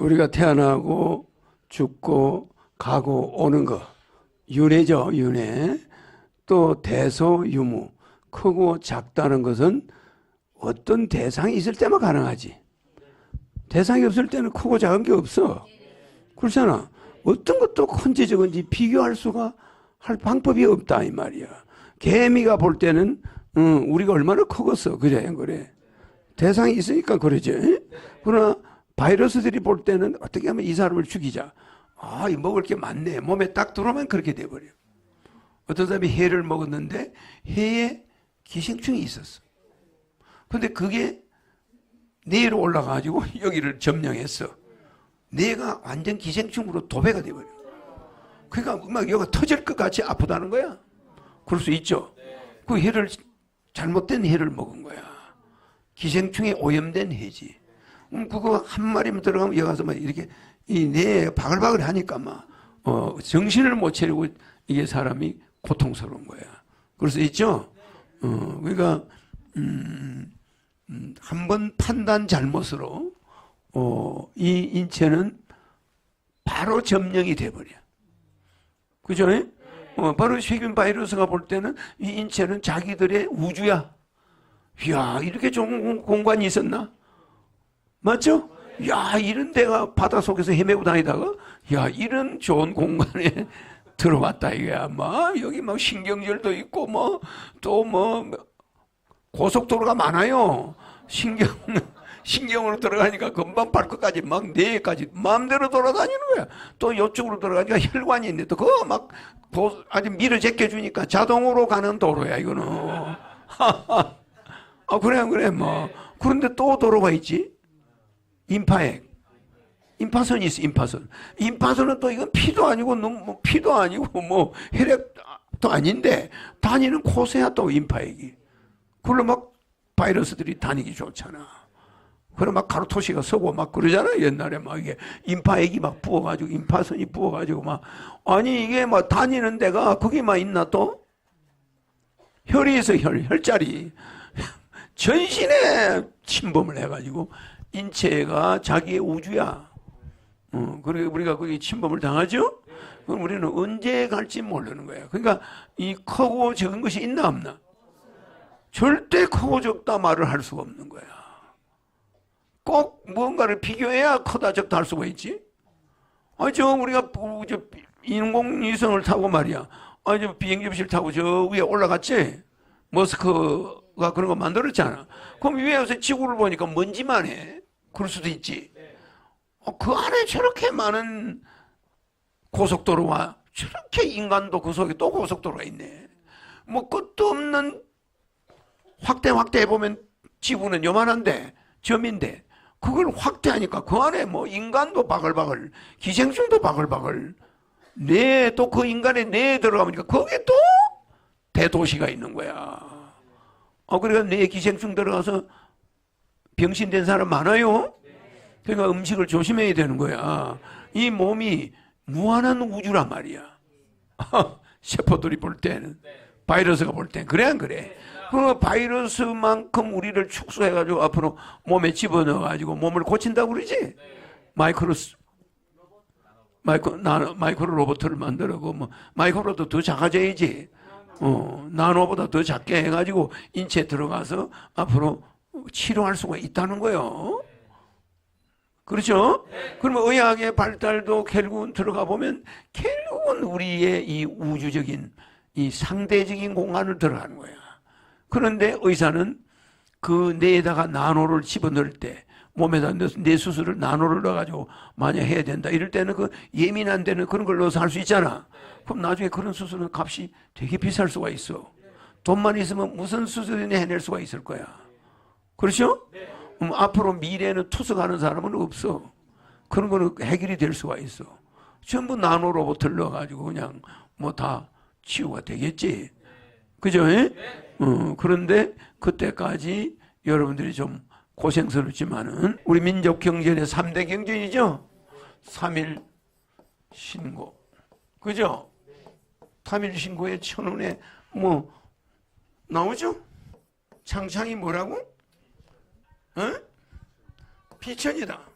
우리가 태어나고 죽고 가고 오는 거. 윤회죠 윤회. 또 대소유무. 크고 작다는 것은 어떤 대상이 있을 때만 가능하지. 대상이 없을 때는 크고 작은 게 없어. 그렇잖아. 어떤 것도 큰지 적은지 비교할 수가 할 방법이 없다 이 말이야. 개미가 볼 때는 응, 우리가 얼마나 크겠어. 그래 안 그래. 대상이 있으니까 그러지. 그러나 바이러스들이 볼 때는 어떻게 하면 이 사람을 죽이자 아, 이 먹을 게 많네. 몸에 딱 들어오면 그렇게 돼버려. 어떤 사람이 해를 먹었는데 해에 기생충이 있었어. 근데 그게 뇌로 올라가가지고 여기를 점령했어. 뇌가 완전 기생충으로 도배가 돼버려. 그러니까 막 여기가 터질 것 같이 아프다는 거야. 그럴 수 있죠. 그 해를 잘못된 해를 먹은 거야. 기생충에 오염된 해지. 음, 그거 한 마리만 들어가면 여기 가서 막 이렇게 이 뇌에 바글바글 하니까 막, 어, 정신을 못 차리고 이게 사람이 고통스러운 거야. 수 있죠? 어, 그러니까, 음, 음, 한번 판단 잘못으로, 어, 이 인체는 바로 점령이 돼버려. 그죠? 어, 바로 세균 바이러스가 볼 때는 이 인체는 자기들의 우주야. 이야, 이렇게 좋은 공- 공간이 있었나? 맞죠? 야, 이런 데가 바다 속에서 헤매고 다니다가, 야, 이런 좋은 공간에 들어왔다, 이거야. 막, 여기 막 신경절도 있고, 뭐, 또 뭐, 고속도로가 많아요. 신경, 신경으로 들어가니까 금방 발끝까지 막 뇌까지 마음대로 돌아다니는 거야. 또 이쪽으로 들어가니까 혈관이. 또 그거 막 도- 아주 밀어 제껴주니까 자동으로 가는 도로야, 이거는. 아, 그래, 그래, 뭐. 그런데 또 도로가 있지? 인파액. 인파선이 있어, 인파선. 인파선은 또 이건 피도 아니고, 눈, 뭐 피도 아니고, 뭐, 혈액도 아닌데, 다니는 코세야 또 인파액이. 그걸로 막 바이러스들이 다니기 좋잖아. 그래 막 가루토시가 서고 막 그러잖아 옛날에 막 이게 인파액이 막 부어가지고 인파선이 부어가지고 막 아니 이게 막 다니는 데가 거기만 있나 또 혈이 있어 혈 혈자리 전신에 침범을 해가지고 인체가 자기의 우주야. 어, 그래 우리가 거기 침범을 당하죠? 그럼 우리는 언제 갈지 모르는 거야. 그러니까 이 크고 적은 것이 있나 없나? 절대 크고 적다 말을 할 수가 없는 거야. 꼭 무언가를 비교해야 크다 적다 할 수가 있지. 아, 저 우리가 부- 저 인공위성을 타고 말이야. 아, 저 비행기 접시를 타고 저 위에 올라갔지. 머스크 가 그런 거 만들었잖아. 그럼 위에서 지구를 보니까 먼지만 해. 그럴 수도 있지. 어, 그 안에 저렇게 많은 고속도로와 저렇게 인간도 그 속에 또 고속도로가 있네. 뭐 끝도 없는 확대 확대해 보면 지구는 요만한데 점인데 그걸 확대하니까 그 안에 뭐 인간도 바글바글 기생충도 바글바글 뇌 또 그 인간의 뇌에 들어가니까 거기에 또 대도시가 있는 거야. 어 그러니까 뇌에 기생충 들어가서 병신된 사람 많아요. 그러니까 음식을 조심해야 되는 거야. 이 몸이 무한한 우주란 말이야. 세포들이 볼 때는 바이러스가 볼 때는 그래 안 그래? 그 바이러스만큼 우리를 축소해가지고 앞으로 몸에 집어넣어가지고 몸을 고친다고 그러지? 마이크로 나노 마이크로 로봇을 만들고 뭐 마이크로도 더 작아져야지. 어 나노보다 더 작게 해가지고 인체에 들어가서 앞으로 치료할 수가 있다는 거요. 그렇죠? 그러면 의학의 발달도 결국은 들어가 보면 결국은 우리의 이 우주적인 이 상대적인 공간을 들어가는 거야. 그런데 의사는 그 뇌에다가 나노를 집어넣을 때 몸에다 넣어서 뇌 수술을 나노를 넣어가지고 만약 해야 된다 이럴 때는 그 예민한 데는 그런 걸 넣어서 할 수 있잖아. 그럼 나중에 그런 수술은 값이 되게 비쌀 수가 있어. 돈만 있으면 무슨 수술이나 해낼 수가 있을 거야. 그렇죠? 음, 앞으로 미래에는 투석하는 사람은 없어. 그런 거는 해결이 될 수가 있어. 전부 나노 로봇을 넣어가지고 그냥 뭐 다 치유가 되겠지. 그죠? 예? 어, 그런데 그때까지 여러분들이 좀 고생스럽지만은 우리 민족 경전의 3대 경전이죠? 3일 신고. 그죠? 3일 신고에 천원에 뭐 나오죠? 창창이 뭐라고? 어? 비천이다.